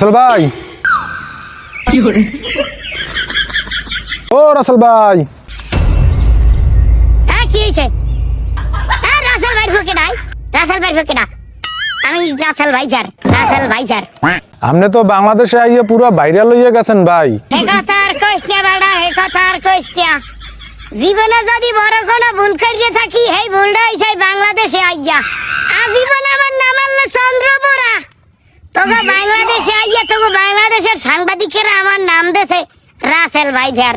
রাসেল ভাই। ও রাসেল ভাই। হ্যাঁ কি হয়েছে? হ্যাঁ রাসেল ভাই ঢুকে নাই। রাসেল ভাই ঢুকে না। আমি রাসেল ভাইজার রাসেল ভাইজার আপনি তো বাংলাদেশে আইয়ে পুরো ভাইরাল হইয়া গেছেন ভাই। এ কথা আর কইস্তিয়া বেড়া এ কথা আর কইস্তিয়া জীবনে যদি বড় কোনো ভুল করিয়ে থাকি এই ভুলটা হইছে বাংলাদেশে আইয়া আজীবন আমার নাম আল্লাহ চন্দ্রপুরা তোকে বাংলাদেশে আইয়া তোকে বাংলাদেশের সাংবাদিকেরা আমার নাম দেছে রাসেল ভাইজার।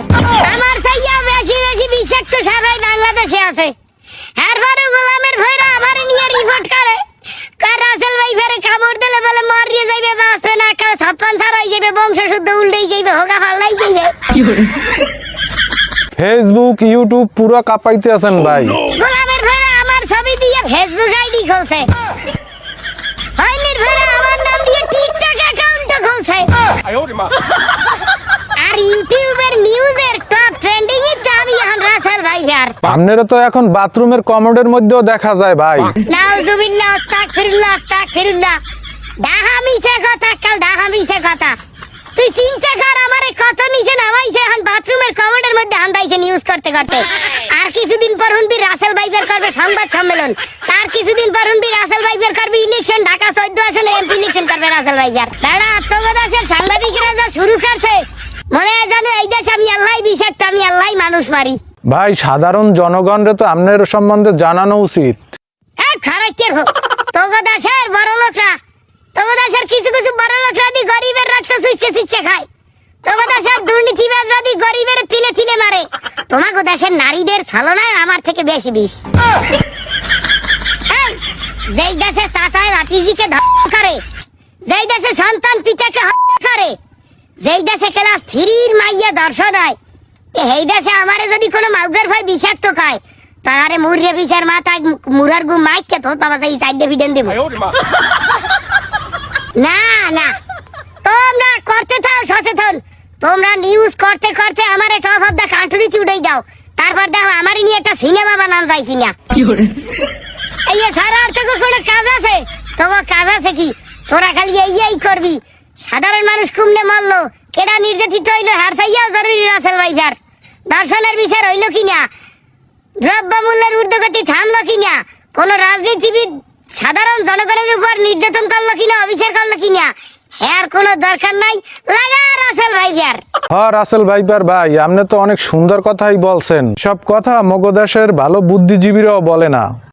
আমার চাইয়া বেশি বেশি বিষাক্ত সবাই বাংলাদেশে আছে। এরপরে গোলামের ভৈরা আমার নিয়ে রিপোর্ট করে। কার রাসেল কামড় দিলে বলে মরিয়ে যাইবে বাঁচবে না কাল ছাপ্পান ছাড়াই যাইবে বংশ শুদ্ধ উল্টেই যাইবে হোগা ফাল্লাই যাইবে। ফেসবুক ইউটিউব পুরো কাঁপাইতে আছেন ভাই। গোলামের ভৈরা আমার ছবি দিয়ে ফেসবুক আইডি খুলছে। হয়নির ভৈরা আর ইউটিউবের নিউজের টপ ট্রেন্ডিং এ আমি এখন রাসেল ভাইজার আপনারা তো এখন বাথরুমের কমোডের মধ্যেও দেখা যায় ভাই। নাউজুবিল্লাহ আস্তাগফিরুল্লাহ আস্তাগফিরুল্লাহ। ডাহা মিছে কথা কাল ডাহা মিছে কথা। তুই চিন্তা কর আমারে কত নিচে নামাইছে এখন বাথরুমের কমোডের মধ্যে হান্দাইছে নিউজ করতে করতে। আর কিছুদিন পর হুনবি রাসেল ভাইজার করবে সংবাদ সম্মেলন। তার কিছুদিন পর হুনবি রাসেল ভাইজার করবে ইলেকশন ঢাকা চোদ্দ আসলে এমপি ইলেকশন করবে রাসেল ভাইজার দাঁড়া আত্মগদাসের সাংবাদিকরা যা শুরু করছে মনে হয় জানো এই দেশ আমি আল্লাহ বিষাক্ত আমি আল্লাহ মানুষ মারি ভাই সাধারণ জনগণরে তো আপনার সম্বন্ধে জানানো উচিত। হ্যাঁ হোক তোগো দেশের বড় লোকরা তোগো দেশের কিছু কিছু বড় লোকরা দি গরিবের রক্ত সুইচ্ছে সুইচ্ছে খায় তোগো দেশের দুর্নীতিবাজ যদি গরিবের তিলে তিলে মারে দেশের নারীদের ছলনায় আমার থেকে বেশি বিষ। যেই দেশে চাচায় ভাতিজিকে ধর্ষণ করে যেই দেশে সন্তান পিতাকে হত্যা করে যেই দেশে ক্লাস থ্রির মাইয়া দর্শন হয় এ এই দেশে আমারে যদি কোনো মাউগের ভয় বিষাক্ত খায় তারে মুরগে বিচার মাথায় মুরার গু মাইকে তো বাবা সেই সাইডে ভিডেন দেব। না না। তোমরা করতে থাও সচেতন। তোমরা নিউজ করতে করতে আমারে টপ অফ দ্য কান্ট্রি উড়াই দাও। তারপর দেখো আমারই নিয়ে একটা সিনেমা বানান যায় কিনা। এই সারা আর তোকে কোনো কাজ আছে? তোকে কাজ আছে কি? তোরা খালি এই এই করবি। সাধারণ মানুষ কুমনে মরলো। কেডা নির্যাতিত হইল হার চাইয়াও জরুরি রাসেল ভাইজার দর্শনের বিচার হইল কিনা? দ্রব্যমূল্যের ঊর্ধ্বগতি থামল কিনা? কোন রাজনীতিবিদ সাধারণ জনগণের উপর নির্যাতন করল কিনা, অবিচার করল কিনা? এর কোনো দরকার নাই। লাগা রাসেল ভাইজার। হ্যাঁ রাসেল ভাইবার ভাই, আপনি তো অনেক সুন্দর কথাই বলছেন। সব কথা মগদেশের ভালো বুদ্ধিজীবীরাও বলে না।